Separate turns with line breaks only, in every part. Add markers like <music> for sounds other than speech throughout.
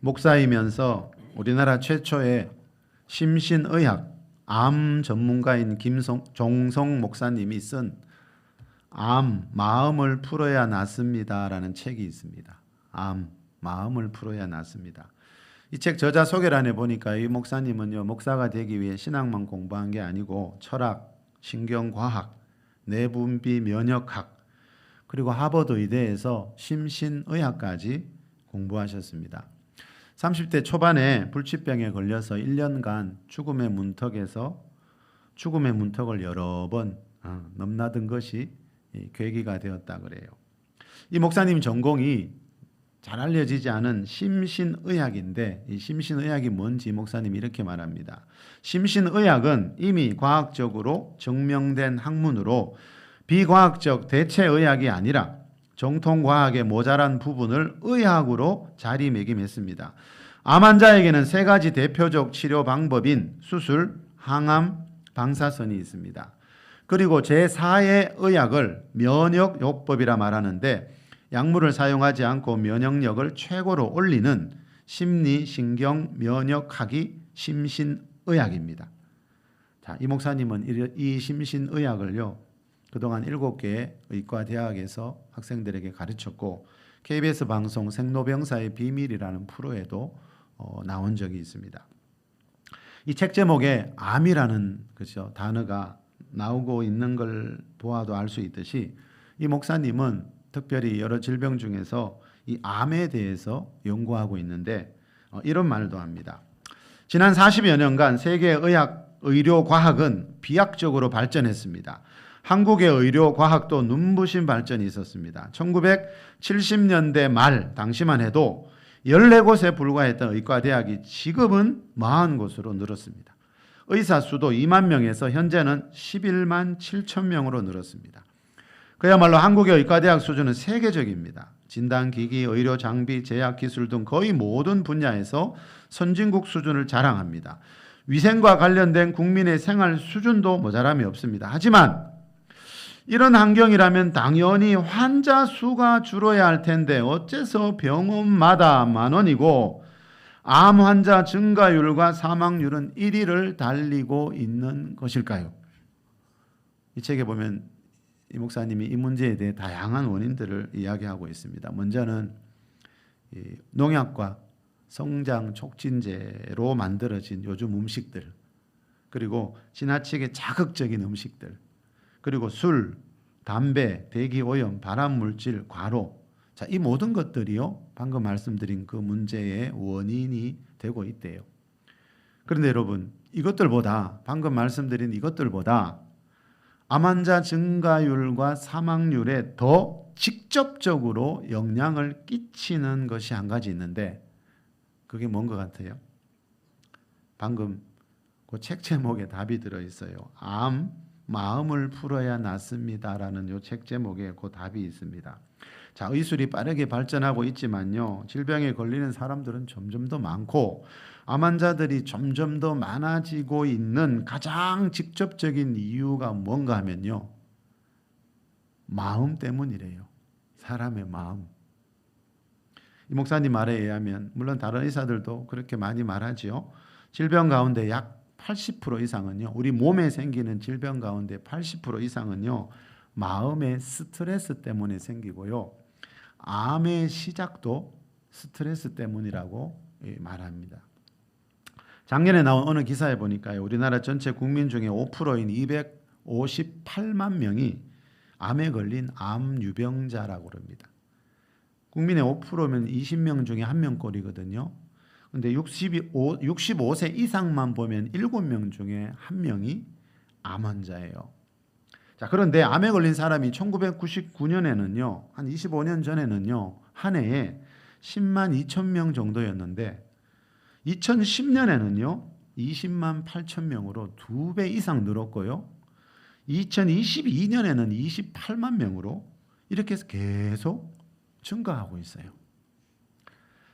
목사이면서 우리나라 최초의 심신의학 암 전문가인 김종 목사님이 쓴 암 마음을 풀어야 낫습니다 라는 책이 있습니다. 암 마음을 풀어야 낫습니다. 이 책 저자 소개란에 보니까 이 목사님은요 목사가 되기 위해 신학만 공부한 게 아니고 철학, 신경과학, 내분비 면역학 그리고 하버드 의대에서 심신의학까지 공부하셨습니다. 30대 초반에 불치병에 걸려서 1년간 죽음의 문턱에서 죽음의 문턱을 여러 번 어, 넘나든 것이 계기가 되었다 그래요. 이 목사님 전공이 잘 알려지지 않은 심신의학인데 이 심신의학이 뭔지 목사님이 이렇게 말합니다. 심신의학은 이미 과학적으로 증명된 학문으로 비과학적 대체의학이 아니라 정통 과학의 모자란 부분을 의학으로 자리매김했습니다. 암 환자에게는 세 가지 대표적 치료 방법인 수술, 항암, 방사선이 있습니다. 그리고 제4의 의학을 면역요법이라 말하는데 약물을 사용하지 않고 면역력을 최고로 올리는 심리, 신경, 면역학이 심신의학입니다. 자, 이 목사님은 이 심신의학을요, 그동안 7개의 의과 대학에서 학생들에게 가르쳤고, KBS 방송 생로병사의 비밀이라는 프로에도 어, 나온 적이 있습니다. 이 책 제목에 암이라는 그죠 단어가 나오고 있는 걸 보아도 알 수 있듯이 이 목사님은 특별히 여러 질병 중에서 이 암에 대해서 연구하고 있는데 어, 이런 말도 합니다. 지난 40여 년간 세계 의학 의료 과학은 비약적으로 발전했습니다. 한국의 의료 과학도 눈부신 발전이 있었습니다. 1970년대 말 당시만 해도 14곳에 불과했던 의과대학이 지금은 40곳으로 늘었습니다. 의사 수도 2만 명에서 현재는 11만 7천 명으로 늘었습니다. 그야말로 한국의 의과대학 수준은 세계적입니다. 진단기기, 의료 장비, 제약 기술 등 거의 모든 분야에서 선진국 수준을 자랑합니다. 위생과 관련된 국민의 생활 수준도 모자람이 없습니다. 하지만 이런 환경이라면 당연히 환자 수가 줄어야 할 텐데 어째서 병원마다 만 원이고 암 환자 증가율과 사망률은 1위를 달리고 있는 것일까요? 이 책에 보면 이 목사님이 이 문제에 대해 다양한 원인들을 이야기하고 있습니다. 먼저는 농약과 성장 촉진제로 만들어진 요즘 음식들, 그리고 지나치게 자극적인 음식들, 그리고 술, 담배, 대기 오염, 발암 물질, 과로. 자, 이 모든 것들이요. 방금 말씀드린 그 문제의 원인이 되고 있대요. 그런데 여러분, 이것들보다 방금 말씀드린 이것들보다 암 환자 증가율과 사망률에 더 직접적으로 영향을 끼치는 것이 한 가지 있는데 그게 뭔 것 같아요? 방금 그 책 제목에 답이 들어 있어요. 암 마음을 풀어야 낫습니다라는 요 책 제목에 그 답이 있습니다. 자, 의술이 빠르게 발전하고 있지만요. 질병에 걸리는 사람들은 점점 더 많고 암 환자들이 점점 더 많아지고 있는 가장 직접적인 이유가 뭔가 하면요. 마음 때문이래요. 사람의 마음. 이 목사님 말에 의하면 물론 다른 의사들도 그렇게 많이 말하지요. 질병 가운데 약 80% 이상은요. 우리 몸에 생기는 질병 가운데 80% 이상은요. 마음의 스트레스 때문에 생기고요. 암의 시작도 스트레스 때문이라고 예, 말합니다. 작년에 나온 어느 기사에 보니까요. 우리나라 전체 국민 중에 5%인 258만 명이 암에 걸린 암 유병자라고 그럽니다. 국민의 5%면 20명 중에 1명꼴이거든요. 근데 65, 65세 이상만 보면 7명 중에 1명이 암 환자예요. 자, 그런데 암에 걸린 사람이 1999년에는요, 한 25년 전에는요, 한 해에 10만 2천 명 정도였는데, 2010년에는요, 20만 8천 명으로 두 배 이상 늘었고요. 2022년에는 28만 명으로 이렇게 해서 계속 증가하고 있어요.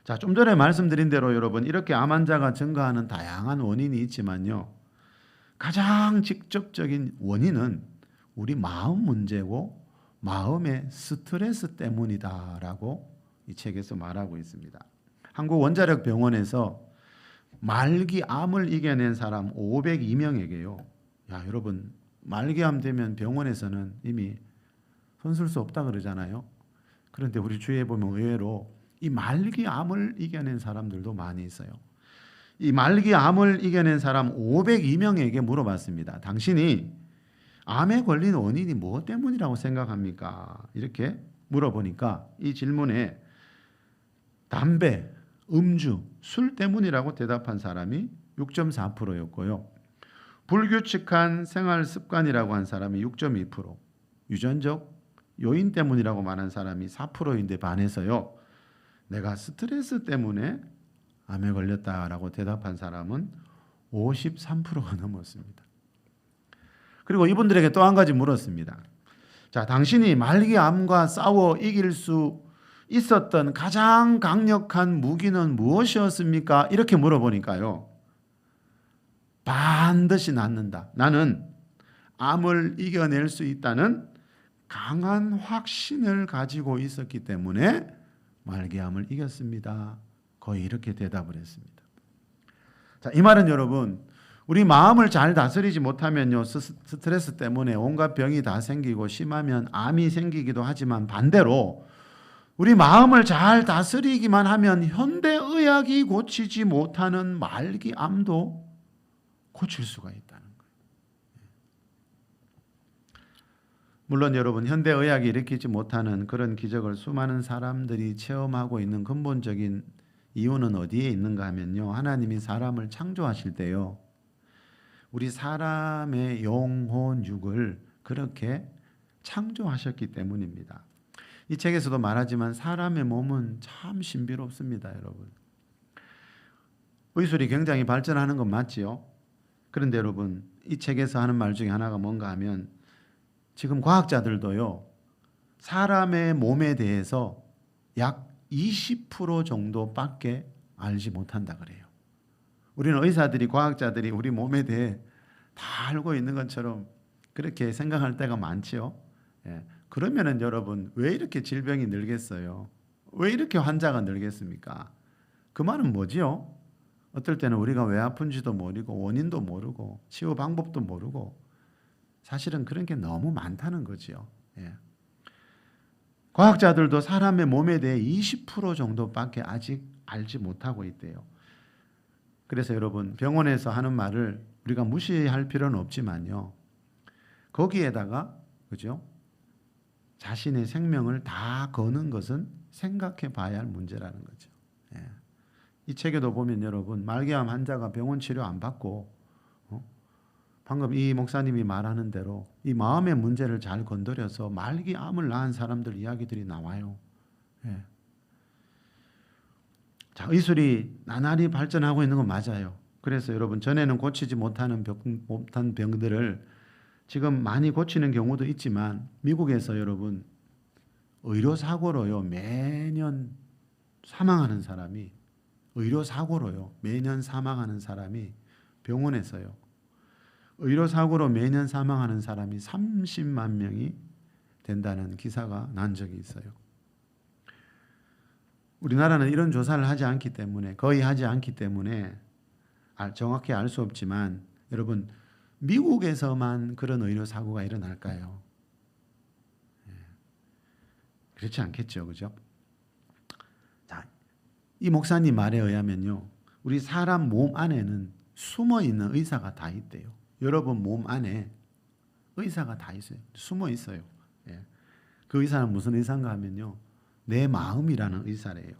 자, 좀 전에 말씀드린 대로 여러분 이렇게 암 환자가 증가하는 다양한 원인이 있지만요. 가장 직접적인 원인은 우리 마음 문제고 마음의 스트레스 때문이다라고 이 책에서 말하고 있습니다. 한국 원자력 병원에서 말기 암을 이겨낸 사람 502명에게요. 야, 여러분 말기암 되면 병원에서는 이미 손쓸 수 없다 그러잖아요. 그런데 우리 주위에 보면 의외로 이 말기암을 이겨낸 사람들도 많이 있어요. 이 말기암을 이겨낸 사람 502명에게 물어봤습니다. 당신이 암에 걸린 원인이 무엇 때문이라고 생각합니까? 이렇게 물어보니까 이 질문에 담배, 음주, 술 때문이라고 대답한 사람이 6.4%였고요. 불규칙한 생활 습관이라고 한 사람이 6.2%, 유전적 요인 때문이라고 말한 사람이 4%인데 반해서요. 내가 스트레스 때문에 암에 걸렸다라고 대답한 사람은 53%가 넘었습니다. 그리고 이분들에게 또 한 가지 물었습니다. 자, 당신이 말기암과 싸워 이길 수 있었던 가장 강력한 무기는 무엇이었습니까? 이렇게 물어보니까요. 반드시 낫는다. 나는 암을 이겨낼 수 있다는 강한 확신을 가지고 있었기 때문에 말기암을 이겼습니다. 거의 이렇게 대답을 했습니다. 자, 이 말은 여러분, 우리 마음을 잘 다스리지 못하면요, 스- 스트레스 때문에 온갖 병이 다 생기고 심하면 암이 생기기도 하지만 반대로 우리 마음을 잘 다스리기만 하면 현대 의학이 고치지 못하는 말기암도 고칠 수가 있다는. 물론 여러분 현대 의학이 일으키지 못하는 그런 기적을 수많은 사람들이 체험하고 있는 근본적인 이유는 어디에 있는가 하면요. 하나님이 사람을 창조하실 때요. 우리 사람의 영혼 육을 그렇게 창조하셨기 때문입니다. 이 책에서도 말하지만 사람의 몸은 참 신비롭습니다, 여러분. 의술이 굉장히 발전하는 건 맞지요. 그런데 여러분, 이 책에서 하는 말 중에 하나가 뭔가 하면 지금 과학자들도요. 사람의 몸에 대해서 약 20% 정도밖에 알지 못한다 그래요. 우리는 의사들이 과학자들이 우리 몸에 대해 다 알고 있는 것처럼 그렇게 생각할 때가 많지요. 예. 그러면은 여러분 왜 이렇게 질병이 늘겠어요? 왜 이렇게 환자가 늘겠습니까? 그 말은 뭐지요? 어떨 때는 우리가 왜 아픈지도 모르고 원인도 모르고 치유 방법도 모르고 사실은 그런 게 너무 많다는 거지요. 예. 과학자들도 사람의 몸에 대해 20% 정도밖에 아직 알지 못하고 있대요. 그래서 여러분 병원에서 하는 말을 우리가 무시할 필요는 없지만요. 거기에다가 그죠? 자신의 생명을 다 거는 것은 생각해 봐야 할 문제라는 거죠. 예. 이 책에도 보면 여러분 말기암 환자가 병원 치료 안 받고 어? 방금 이 목사님이 말하는 대로 이 마음의 문제를 잘 건드려서 말기암을 낳은 사람들 이야기들이 나와요. 예. 자, 의술이 나날이 발전하고 있는 건 맞아요. 그래서 여러분 전에는 고치지 못하는 병, 못한 병들을 지금 많이 고치는 경우도 있지만 미국에서 여러분 의료 사고로요 매년 사망하는 사람이 의료 사고로요 매년 사망하는 사람이 병원에서요 의료 사고로 매년 사망하는 사람이 30만 명이 된다는 기사가 난 적이 있어요. 우리나라는 이런 조사를 하지 않기 때문에 거의 하지 않기 때문에 알- 정확히 알 수 없지만 여러분 미국에서만 그런 의료 사고가 일어날까요? 예. 그렇지 않겠죠, 그죠? 자, 이 목사님 말에 의하면요, 우리 사람 몸 안에는 숨어 있는 의사가 다 있대요. 여러분 몸 안에 의사가 다 있어요. 숨어 있어요. 예. 그 의사는 무슨 의사인가 하면요, 내 마음이라는 의사래요.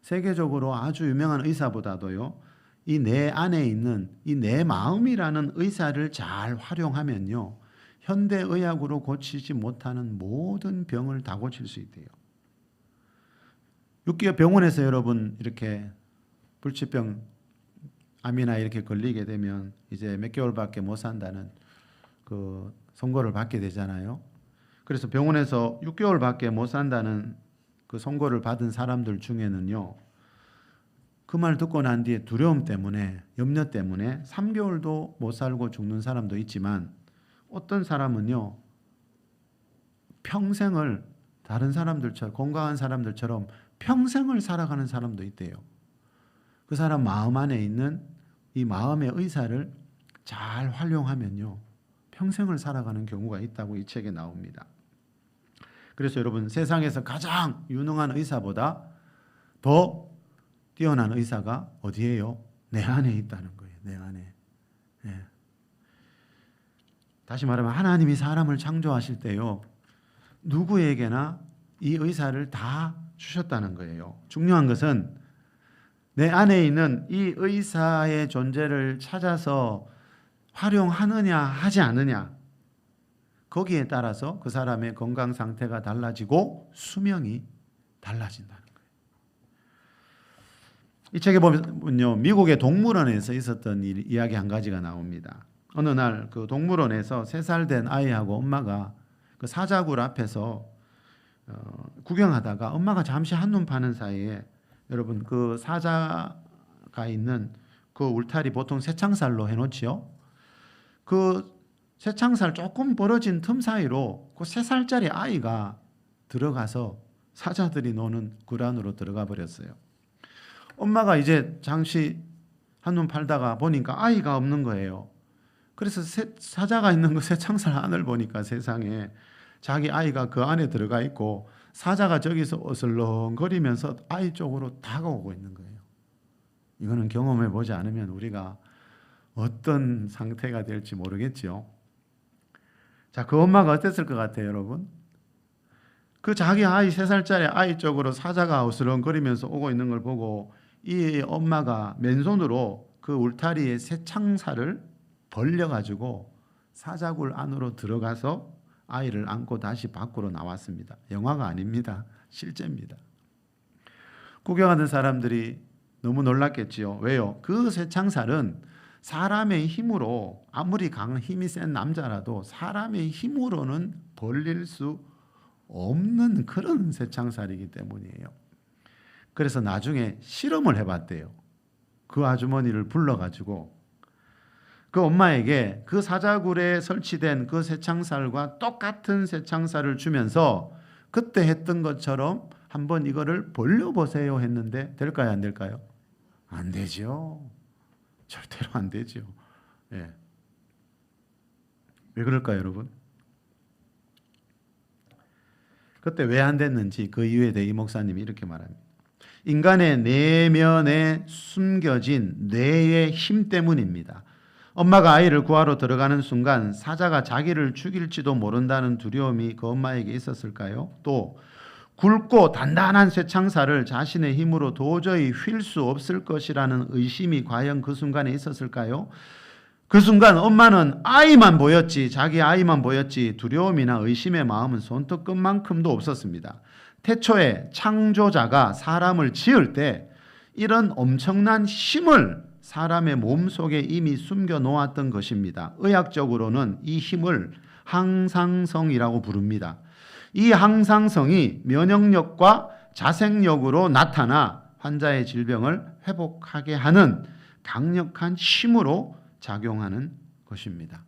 세계적으로 아주 유명한 의사보다도요, 이 내 안에 있는 이 내 마음이라는 의사를 잘 활용하면요. 현대 의학으로 고치지 못하는 모든 병을 다 고칠 수 있대요. 6개월 병원에서 여러분 이렇게 불치병 암이나 이렇게 걸리게 되면 이제 몇 개월밖에 못 산다는 그 선고를 받게 되잖아요. 그래서 병원에서 6개월밖에 못 산다는 그 선고를 받은 사람들 중에는요. 그 말 듣고 난 뒤에 두려움 때문에 염려 때문에 3개월도 못 살고 죽는 사람도 있지만 어떤 사람은요 평생을 다른 사람들처럼 건강한 사람들처럼 평생을 살아가는 사람도 있대요. 그 사람 마음 안에 있는 이 마음의 의사를 잘 활용하면요. 평생을 살아가는 경우가 있다고 이 책에 나옵니다. 그래서 여러분 세상에서 가장 유능한 의사보다 더 뛰어난 의사가 어디에요? 내 안에 있다는 거예요. 내 안에. 예. 다시 말하면 하나님이 사람을 창조하실 때요. 누구에게나 이 의사를 다 주셨다는 거예요. 중요한 것은 내 안에 있는 이 의사의 존재를 찾아서 활용하느냐 하지 않느냐 거기에 따라서 그 사람의 건강 상태가 달라지고 수명이 달라진다는 거예요. 이 책에 보면요 미국의 동물원에서 있었던 일, 이야기 한 가지가 나옵니다. 어느 날 그 동물원에서 세 살 된 아이하고 엄마가 그 사자굴 앞에서 어, 구경하다가 엄마가 잠시 한눈 파는 사이에 여러분 그 사자가 있는 그 울타리 보통 새창살로 해놓지요. 그 새창살 조금 벌어진 틈 사이로 그 세 살짜리 아이가 들어가서 사자들이 노는 굴 안으로 들어가 버렸어요. 엄마가 이제 잠시 한눈 팔다가 보니까 아이가 없는 거예요. 그래서 새, 사자가 있는 그 새창살 안을 보니까 세상에 자기 아이가 그 안에 들어가 있고 사자가 저기서 어슬렁거리면서 아이 쪽으로 다가오고 있는 거예요. 이거는 경험해 보지 않으면 우리가 어떤 상태가 될지 모르겠죠. 자, 그 엄마가 어땠을 것 같아요, 여러분? 그 자기 아이 세 살짜리 아이 쪽으로 사자가 어슬렁거리면서 오고 있는 걸 보고 이 엄마가 맨손으로 그 울타리에 새 창살을 벌려 가지고 사자굴 안으로 들어가서 아이를 안고 다시 밖으로 나왔습니다. 영화가 아닙니다. 실제입니다. 구경하는 사람들이 너무 놀랐겠지요. 왜요? 그 쇠창살은 사람의 힘으로 아무리 강한 힘이 센 남자라도 사람의 힘으로는 벌릴 수 없는 그런 쇠창살이기 때문이에요. 그래서 나중에 실험을 해봤대요. 그 아주머니를 불러가지고 그 엄마에게 그 사자굴에 설치된 그 새창살과 똑같은 새창살을 주면서 그때 했던 것처럼 한번 이거를 벌려보세요 했는데 될까요 안 될까요? 안 되죠. 절대로 안 되죠. 예. 왜 그럴까요 여러분? 그때 왜 안 됐는지 그 이유에 대해 이 목사님이 이렇게 말합니다. 인간의 내면에 숨겨진 뇌의 힘 때문입니다. 엄마가 아이를 구하러 들어가는 순간 사자가 자기를 죽일지도 모른다는 두려움이 그 엄마에게 있었을까요? 또 굵고 단단한 쇠창살을 자신의 힘으로 도저히 휠 수 없을 것이라는 의심이 과연 그 순간에 있었을까요? 그 순간 엄마는 아이만 보였지, 자기 아이만 보였지, 두려움이나 의심의 마음은 손톱끝만큼도 없었습니다. 태초에 창조자가 사람을 지을 때 이런 엄청난 힘을 사람의 몸 속에 이미 숨겨 놓았던 것입니다. 의학적으로는 이 힘을 항상성이라고 부릅니다. 이 항상성이 면역력과 자생력으로 나타나 환자의 질병을 회복하게 하는 강력한 힘으로 작용하는 것입니다.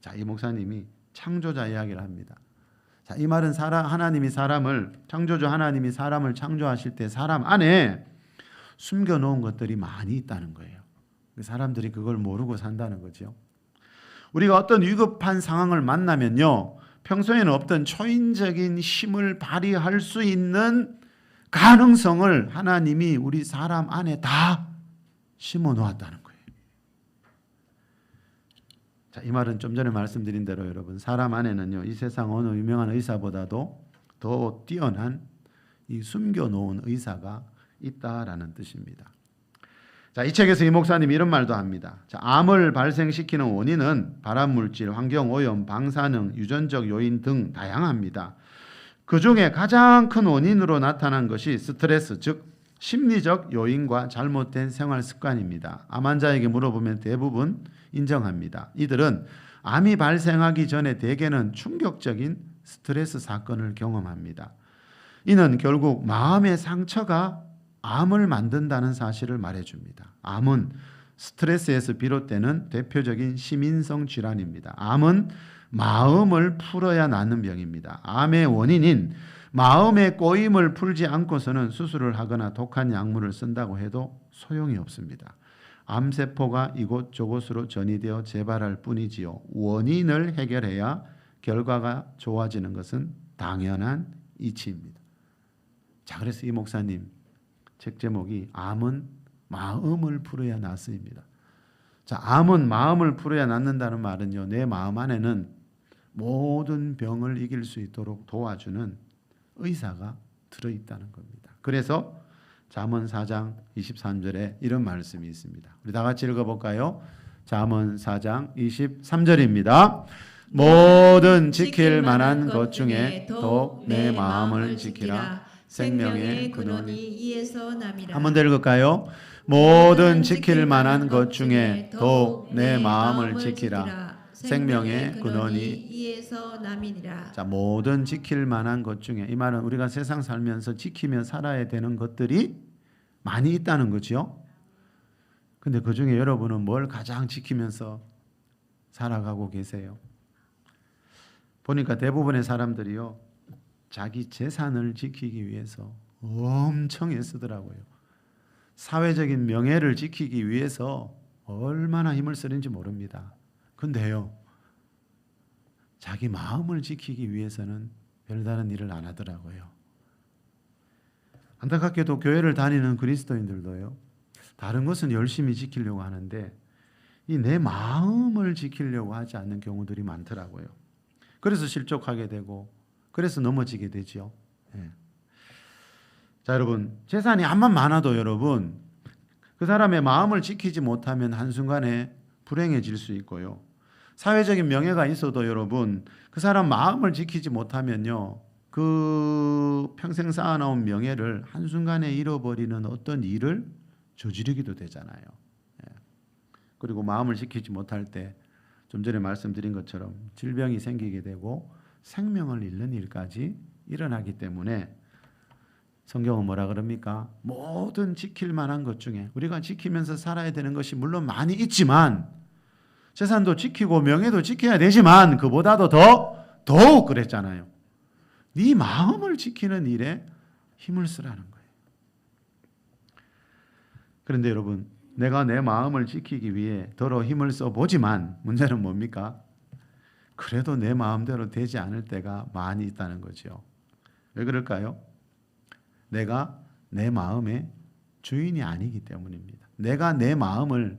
자, 이 목사님이 창조자 이야기를 합니다. 자, 이 말은 사람 하나님이 사람을 창조주 하나님이 사람을 창조하실 때 사람 안에 숨겨 놓은 것들이 많이 있다는 거예요. 그 사람들이 그걸 모르고 산다는 거죠. 우리가 어떤 위급한 상황을 만나면요. 평소에는 없던 초인적인 힘을 발휘할 수 있는 가능성을 하나님이 우리 사람 안에 다 심어 놓았다는 거예요. 자, 이 말은 좀 전에 말씀드린 대로 여러분, 사람 안에는요. 이 세상 어느 유명한 의사보다도 더 뛰어난 이 숨겨 놓은 의사가 있다라는 뜻입니다. 자, 이 책에서 이 목사님 이런 말도 합니다. 자, 암을 발생시키는 원인은 발암 물질, 환경 오염, 방사능, 유전적 요인 등 다양합니다. 그 중에 가장 큰 원인으로 나타난 것이 스트레스, 즉 심리적 요인과 잘못된 생활 습관입니다. 암 환자에게 물어보면 대부분 인정합니다. 이들은 암이 발생하기 전에 대개는 충격적인 스트레스 사건을 경험합니다. 이는 결국 마음의 상처가 암을 만든다는 사실을 말해줍니다. 암은 스트레스에서 비롯되는 대표적인 시민성 질환입니다. 암은 마음을 풀어야 낫는 병입니다. 암의 원인인 마음의 꼬임을 풀지 않고서는 수술을 하거나 독한 약물을 쓴다고 해도 소용이 없습니다. 암세포가 이곳저곳으로 전이되어 재발할 뿐이지요. 원인을 해결해야 결과가 좋아지는 것은 당연한 이치입니다. 자, 그래서 이 목사님 책 제목이 암은 마음을 풀어야 낫습니다. 자, 암은 마음을 풀어야 낫는다는 말은요. 내 마음 안에는 모든 병을 이길 수 있도록 도와주는 의사가 들어 있다는 겁니다. 그래서 잠언 4장 23절에 이런 말씀이 있습니다. 우리 다 같이 읽어 볼까요? 잠언 4장 23절입니다. 모든 지킬 만한 것 중에 더욱 내 마음을 지키라. 생명의 근원이
이에서 남이라.
한번 더 읽을까요? 모든 지킬 만한 것 중에 더욱 내 마음을 지키라. 생명의 근원이
이에서 남이니라.
자, 모든 지킬 만한 것 중에 이 말은 우리가 세상 살면서 지키며 살아야 되는 것들이 많이 있다는 거죠. 근데 그 중에 여러분은 뭘 가장 지키면서 살아가고 계세요? 보니까 대부분의 사람들이요. 자기 재산을 지키기 위해서 엄청 애쓰더라고요. 사회적인 명예를 지키기 위해서 얼마나 힘을 쓰는지 모릅니다. 근데요. 자기 마음을 지키기 위해서는 별다른 일을 안 하더라고요. 안타깝게도 교회를 다니는 그리스도인들도요. 다른 것은 열심히 지키려고 하는데 이 내 마음을 지키려고 하지 않는 경우들이 많더라고요. 그래서 실족하게 되고 그래서 넘어지게 되죠. 예. 자, 여러분 재산이 암만 많아도 여러분 그 사람의 마음을 지키지 못하면 한순간에 불행해질 수 있고요. 사회적인 명예가 있어도 여러분 그 사람 마음을 지키지 못하면요. 그 평생 쌓아놓은 명예를 한순간에 잃어버리는 어떤 일을 저지르기도 되잖아요. 예. 그리고 마음을 지키지 못할 때 좀 전에 말씀드린 것처럼 질병이 생기게 되고 생명을 잃는 일까지 일어나기 때문에 성경은 뭐라 그럽니까? 모든 지킬 만한 것 중에 우리가 지키면서 살아야 되는 것이 물론 많이 있지만 재산도 지키고 명예도 지켜야 되지만 그보다도 더 더욱 그랬잖아요. 네 마음을 지키는 일에 힘을 쓰라는 거예요. 그런데 여러분, 내가 내 마음을 지키기 위해 더러 힘을 써 보지만 문제는 뭡니까? 그래도 내 마음대로 되지 않을 때가 많이 있다는 거죠. 왜 그럴까요? 내가 내 마음의 주인이 아니기 때문입니다. 내가 내 마음을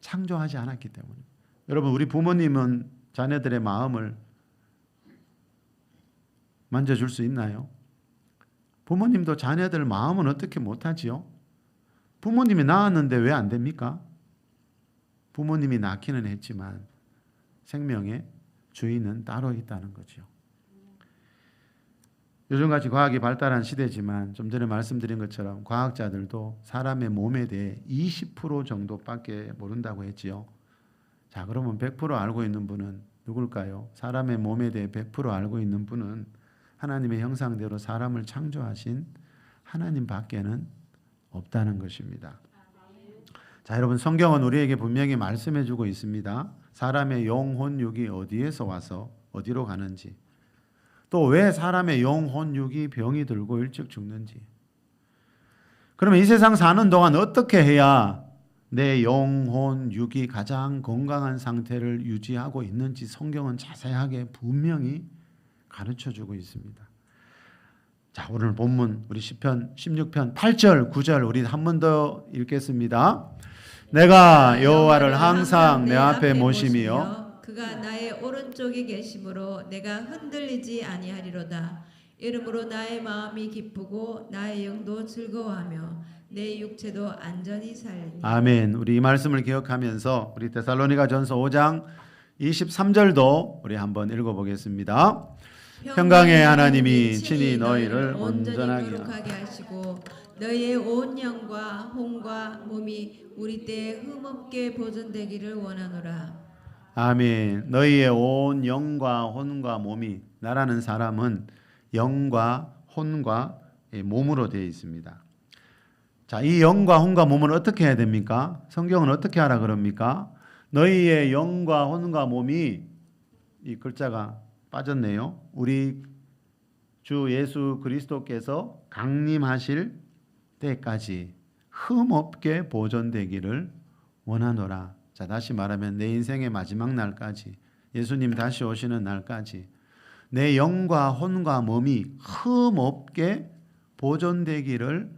창조하지 않았기 때문입니다. 여러분 우리 부모님은 자녀들의 마음을 만져줄 수 있나요? 부모님도 자녀들 마음은 어떻게 못하지요? 부모님이 낳았는데 왜 안 됩니까? 부모님이 낳기는 했지만 생명의 주인은 따로 있다는 거죠. 요즘같이 과학이 발달한 시대지만 좀 전에 말씀드린 것처럼 과학자들도 사람의 몸에 대해 20% 정도밖에 모른다고 했지요. 자, 그러면 100% 알고 있는 분은 누굴까요? 사람의 몸에 대해 100% 알고 있는 분은 하나님의 형상대로 사람을 창조하신 하나님 밖에는 없다는 것입니다. 자, 여러분 성경은 우리에게 분명히 말씀해 주고 있습니다. 사람의 영혼 육이 어디에서 와서 어디로 가는지 또 왜 사람의 영혼 육이 병이 들고 일찍 죽는지 그러면 이 세상 사는 동안 어떻게 해야 내 영혼 육이 가장 건강한 상태를 유지하고 있는지 성경은 자세하게 분명히 가르쳐 주고 있습니다. 자, 오늘 본문 우리 시편 16편 8절 9절 우리 한 번 더 읽겠습니다. 내가 여호와를 항상 내 앞에 모심이요
그가 나의 오른쪽에 계심으로 내가 흔들리지 아니하리로다. 이름으로 나의 마음이 기쁘고 나의 영도 즐거워하며 내 육체도 안전히 살리니.
아멘. 우리 이 말씀을 기억하면서 우리 데살로니가 전서 5장 23절도 우리 한번 읽어 보겠습니다. 평강의 하나님이 친히 너희를
온전하게 하시고 너희의 온 영과 혼과 몸이 우리 때에 흠없게 보존되기를 원하노라.
아멘. 너희의 온 영과 혼과 몸이 나라는 사람은 영과 혼과 몸으로 되어 있습니다. 자, 이 영과 혼과 몸은 어떻게 해야 됩니까? 성경은 어떻게 하라 그럽니까? 너희의 영과 혼과 몸이 이 글자가 빠졌네요. 우리 주 예수 그리스도께서 강림하실 때까지 흠없게 보존되기를 원하노라. 자, 다시 말하면 내 인생의 마지막 날까지 예수님 다시 오시는 날까지 내 영과 혼과 몸이 흠없게 보존되기를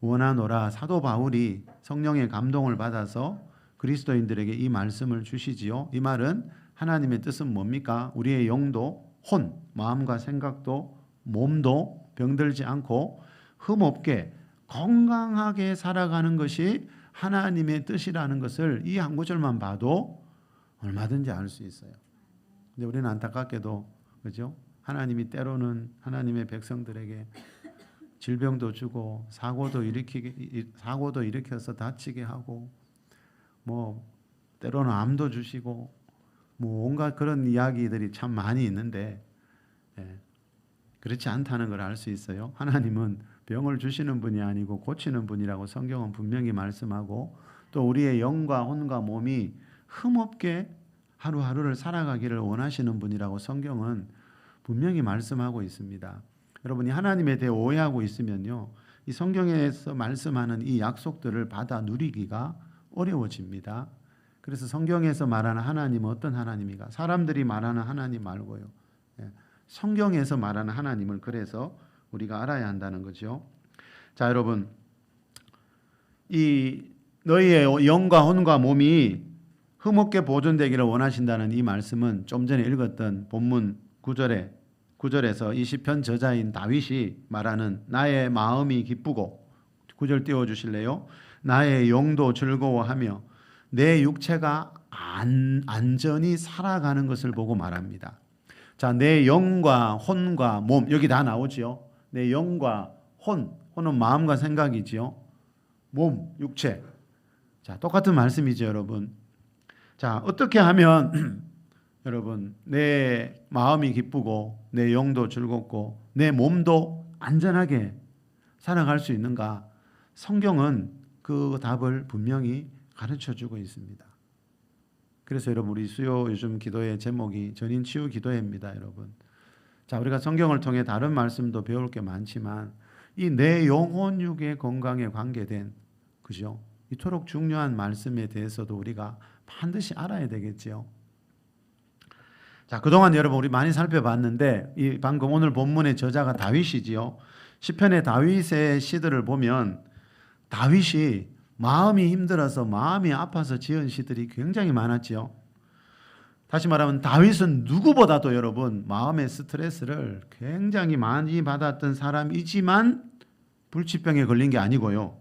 원하노라. 사도 바울이 성령의 감동을 받아서 그리스도인들에게 이 말씀을 주시지요. 이 말은 하나님의 뜻은 뭡니까? 우리의 영도 혼, 마음과 생각도 몸도 병들지 않고 흠없게 건강하게 살아가는 것이 하나님의 뜻이라는 것을 이 한 구절만 봐도 얼마든지 알 수 있어요. 근데 우리는 안타깝게도 그죠? 하나님이 때로는 하나님의 백성들에게 질병도 주고 사고도 일으키게 사고도 일으켜서 다치게 하고 뭐 때로는 암도 주시고 뭐 온갖 그런 이야기들이 참 많이 있는데 예, 그렇지 않다는 걸 알 수 있어요. 하나님은 병을 주시는 분이 아니고 고치는 분이라고 성경은 분명히 말씀하고 또 우리의 영과 혼과 몸이 흠없게 하루하루를 살아가기를 원하시는 분이라고 성경은 분명히 말씀하고 있습니다. 여러분이 하나님에 대해 오해하고 있으면요. 이 성경에서 말씀하는 이 약속들을 받아 누리기가 어려워집니다. 그래서 성경에서 말하는 하나님은 어떤 하나님이가 사람들이 말하는 하나님 말고요. 예, 성경에서 말하는 하나님을 그래서 우리가 알아야 한다는 거죠. 자, 여러분. 이 너희의 영과 혼과 몸이 흠없게 보존되기를 원하신다는 이 말씀은 좀 전에 읽었던 본문 9절에 9절에서 이 시편 저자인 다윗이 말하는 나의 마음이 기쁘고 9절 띄워 주실래요? 나의 영도 즐거워하며 내 육체가 안, 안전히 살아가는 것을 보고 말합니다. 자, 내 영과 혼과 몸 여기 다 나오지요. 내 영과 혼, 혼은 마음과 생각이지요. 몸, 육체. 자, 똑같은 말씀이죠, 여러분. 자, 어떻게 하면 <clears throat> 여러분 내 마음이 기쁘고 내 영도 즐겁고 내 몸도 안전하게 살아갈 수 있는가? 성경은 그 답을 분명히 가르쳐 주고 있습니다. 그래서 여러분 우리 수요 요즘 기도의 제목이 전인 치유 기도회입니다, 여러분. 자, 우리가 성경을 통해 다른 말씀도 배울 게 많지만 이 내 영혼 육의 건강에 관계된 그죠? 이토록 중요한 말씀에 대해서도 우리가 반드시 알아야 되겠지요. 자, 그동안 여러분 우리 많이 살펴봤는데 이 방금 오늘 본문의 저자가 다윗이지요. 시편의 다윗의 시들을 보면 다윗이 마음이 힘들어서 마음이 아파서 지은 시들이 굉장히 많았지요. 다시 말하면 다윗은 누구보다도 여러분 마음의 스트레스를 굉장히 많이 받았던 사람이지만 불치병에 걸린 게 아니고요.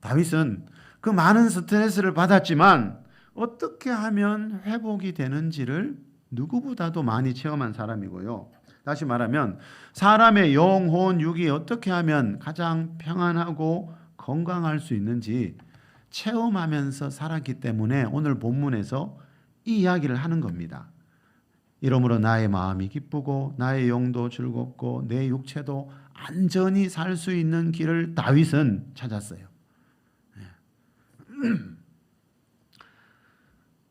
다윗은 그 많은 스트레스를 받았지만 어떻게 하면 회복이 되는지를 누구보다도 많이 체험한 사람이고요. 다시 말하면 사람의 영혼 육이 어떻게 하면 가장 평안하고 건강할 수 있는지 체험하면서 살았기 때문에 오늘 본문에서 이 이야기를 하는 겁니다. 이러므로 나의 마음이 기쁘고 나의 영도 즐겁고 내 육체도 안전히 살 수 있는 길을 다윗은 찾았어요. <clears throat>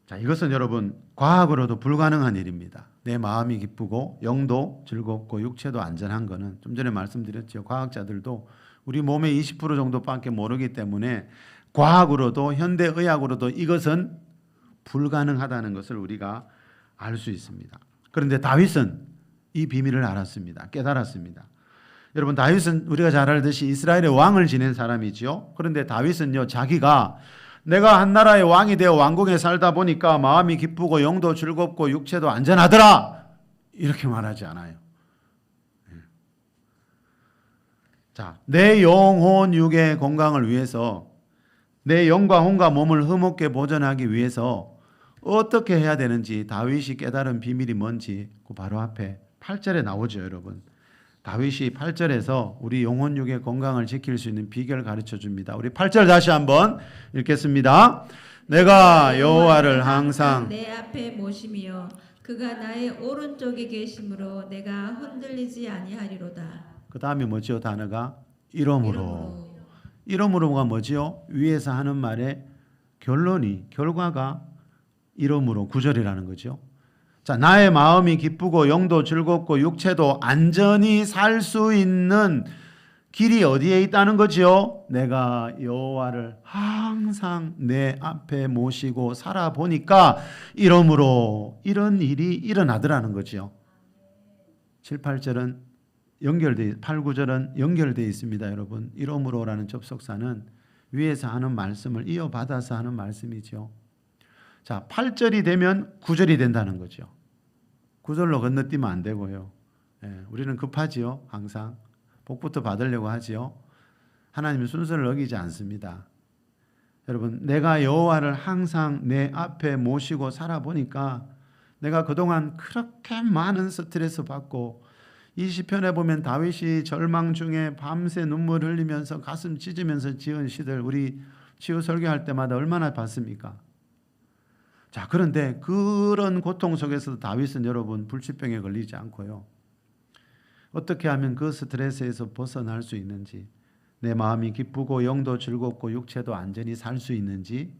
자, 이것은 여러분 과학으로도 불가능한 일입니다. 내 마음이 기쁘고 영도 즐겁고 육체도 안전한 거는 좀 전에 말씀드렸죠. 과학자들도 우리 몸의 20% 정도밖에 모르기 때문에 과학으로도 현대 의학으로도 이것은 불가능하다는 것을 우리가 알 수 있습니다. 그런데 다윗은 이 비밀을 알았습니다. 깨달았습니다. 여러분 다윗은 우리가 잘 알듯이 이스라엘의 왕을 지낸 사람이지요. 그런데 다윗은요 자기가 내가 한 나라의 왕이 되어 왕궁에 살다 보니까 마음이 기쁘고 영도 즐겁고 육체도 안전하더라 이렇게 말하지 않아요. 예. 자, 내 영혼 육의 건강을 위해서 내 영과 혼과 몸을 흠없게 보존하기 위해서 어떻게 해야 되는지 다윗이 깨달은 비밀이 뭔지 그 바로 앞에 8절에 나오죠, 여러분. 다윗이 8절에서 우리 영혼 육의 건강을 지킬 수 있는 비결 가르쳐 줍니다. 우리 8절 다시 한번 읽겠습니다. 내가 여호와를 항상
내 앞에 모심이요 그가 나의 오른쪽에 계심으로 내가 흔들리지 아니하리로다.
그 다음에 뭐죠 단어가 이러므로 이러므로가 뭐지요? 위에서 하는 말의 결론이 결과가 이러므로 구절이라는 거죠. 자, 나의 마음이 기쁘고 영도 즐겁고 육체도 안전히 살 수 있는 길이 어디에 있다는 거지요? 내가 여호와를 항상 내 앞에 모시고 살아보니까 이러므로 이런 일이 일어나더라는 거지요. 7, 8절은 연결돼 8, 9절은 연결돼 있습니다, 여러분. 이러므로라는 접속사는 위에서 하는 말씀을 이어받아서 하는 말씀이죠. 자, 8절이 되면 9절이 된다는 거죠. 9절로 건너뛰면 안 되고요. 예, 우리는 급하지요, 항상. 복부터 받으려고 하지요. 하나님은 순서를 어기지 않습니다. 여러분, 내가 여호와를 항상 내 앞에 모시고 살아보니까 내가 그동안 그렇게 많은 스트레스 받고 이 시편에 보면 다윗이 절망 중에 밤새 눈물 흘리면서 가슴 찢으면서 지은 시들 우리 치유 설교할 때마다 얼마나 봤습니까? 자, 그런데 그런 고통 속에서도 다윗은 여러분 불치병에 걸리지 않고요. 어떻게 하면 그 스트레스에서 벗어날 수 있는지, 내 마음이 기쁘고 영도 즐겁고 육체도 안전히 살 수 있는지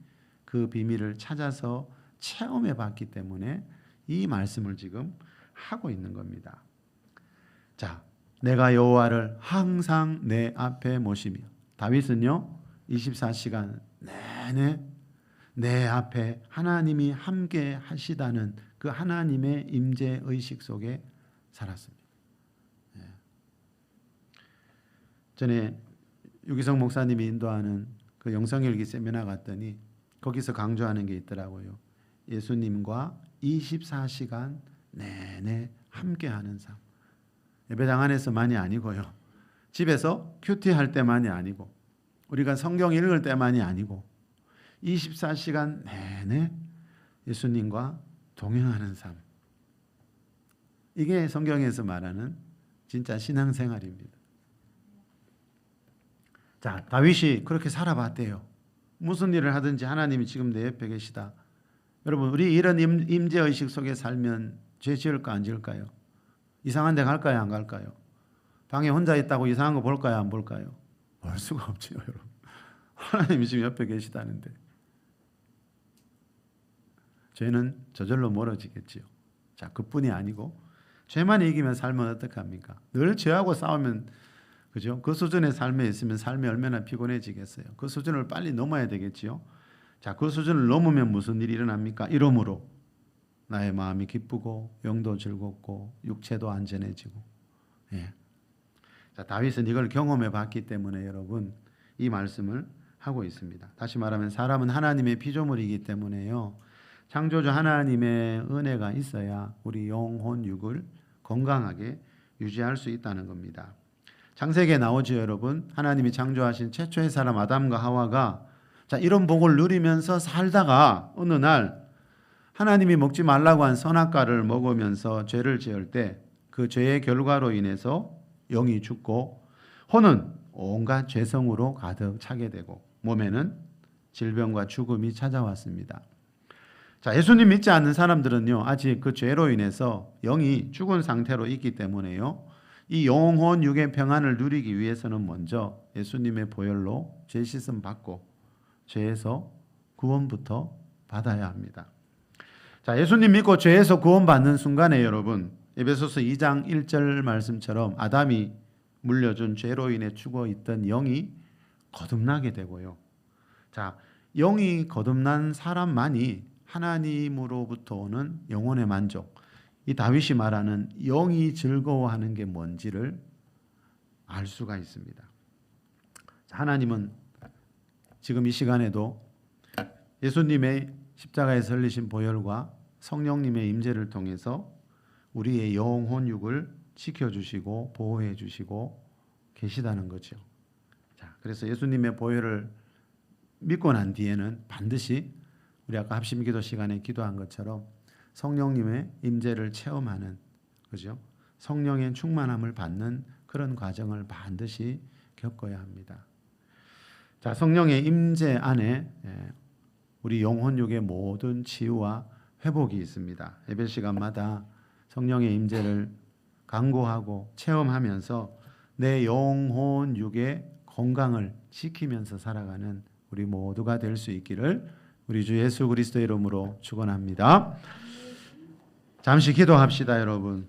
그 비밀을 찾아서 체험해 봤기 때문에 이 말씀을 지금 하고 있는 겁니다. 자, 내가 여호와를 항상 내 앞에 모시며 다윗은요 24시간 내내 내 앞에 하나님이 함께 하시다는 그 하나님의 임재 의식 속에 살았습니다. 예. 전에 유기성 목사님이 인도하는 그 영성일기 세미나 갔더니 거기서 강조하는 게 있더라고요. 예수님과 24시간 내내 함께하는 삶. 예배당 안에서만이 아니고요. 집에서 큐티 할 때만이 아니고 우리가 성경 읽을 때만이 아니고 24시간 내내 예수님과 동행하는 삶. 이게 성경에서 말하는 진짜 신앙생활입니다. 자, 다윗이 그렇게 살아봤대요. 무슨 일을 하든지 하나님이 지금 내 옆에 계시다. 여러분, 우리 이런 임, 임재 의식 속에 살면 죄 지을까 안 지을까요? 이상한 데 갈까요, 안 갈까요? 방에 혼자 있다고 이상한 거 볼까요, 안 볼까요? 볼 수가 없죠, 여러분. 하나님이 지금 옆에 계시다는데. 죄는 저절로 멀어지겠지요. 자, 그뿐이 아니고 죄만 이기면 살면 어떡합니까? 늘 죄하고 싸우면 그죠? 그 수준의 삶에 있으면 삶이 얼마나 피곤해지겠어요. 그 수준을 빨리 넘어야 되겠지요. 자, 그 수준을 넘으면 무슨 일이 일어납니까? 이러므로 나의 마음이 기쁘고 영도 즐겁고 육체도 안전해지고. 예. 자, 다윗은 이걸 경험해 봤기 때문에 여러분 이 말씀을 하고 있습니다. 다시 말하면 사람은 하나님의 피조물이기 때문에요. 창조주 하나님의 은혜가 있어야 우리 영혼 육을 건강하게 유지할 수 있다는 겁니다. 창세기에 나오죠, 여러분. 하나님이 창조하신 최초의 사람 아담과 하와가 자, 이런 복을 누리면서 살다가 어느 날 하나님이 먹지 말라고 한 선악과를 먹으면서 죄를 지을 때 그 죄의 결과로 인해서 영이 죽고 혼은 온갖 죄성으로 가득 차게 되고 몸에는 질병과 죽음이 찾아왔습니다. 자, 예수님 믿지 않는 사람들은요, 아직 그 죄로 인해서 영이 죽은 상태로 있기 때문에요, 이 영혼 육의 평안을 누리기 위해서는 먼저 예수님의 보혈로 죄 씻음 받고 죄에서 구원부터 받아야 합니다. 자, 예수님 믿고 죄에서 구원받는 순간에 여러분, 에베소서 2장 1절 말씀처럼 아담이 물려준 죄로 인해 죽어 있던 영이 거듭나게 되고요. 자, 영이 거듭난 사람만이 하나님으로부터 오는 영혼의 만족, 이 다윗이 말하는 영이 즐거워하는 게 뭔지를 알 수가 있습니다. 하나님은 지금 이 시간에도 예수님의 십자가에 설리신 보혈과 성령님의 임재를 통해서 우리의 영혼 육을 지켜주시고 보호해 주시고 계시다는 거죠. 자, 그래서 예수님의 보혈을 믿고 난 뒤에는 반드시 우리 아까 합심 기도 시간에 기도한 것처럼 성령님의 임재를 체험하는 그죠? 성령의 충만함을 받는 그런 과정을 반드시 겪어야 합니다. 자, 성령의 임재 안에 예, 우리 영혼육의 모든 치유와 회복이 있습니다. 예배 시간마다 성령의 임재를 강구하고 체험하면서 내 영혼육의 건강을 지키면서 살아가는 우리 모두가 될 수 있기를 우리 주 예수 그리스도 이름으로 축원합니다. 잠시 기도합시다, 여러분.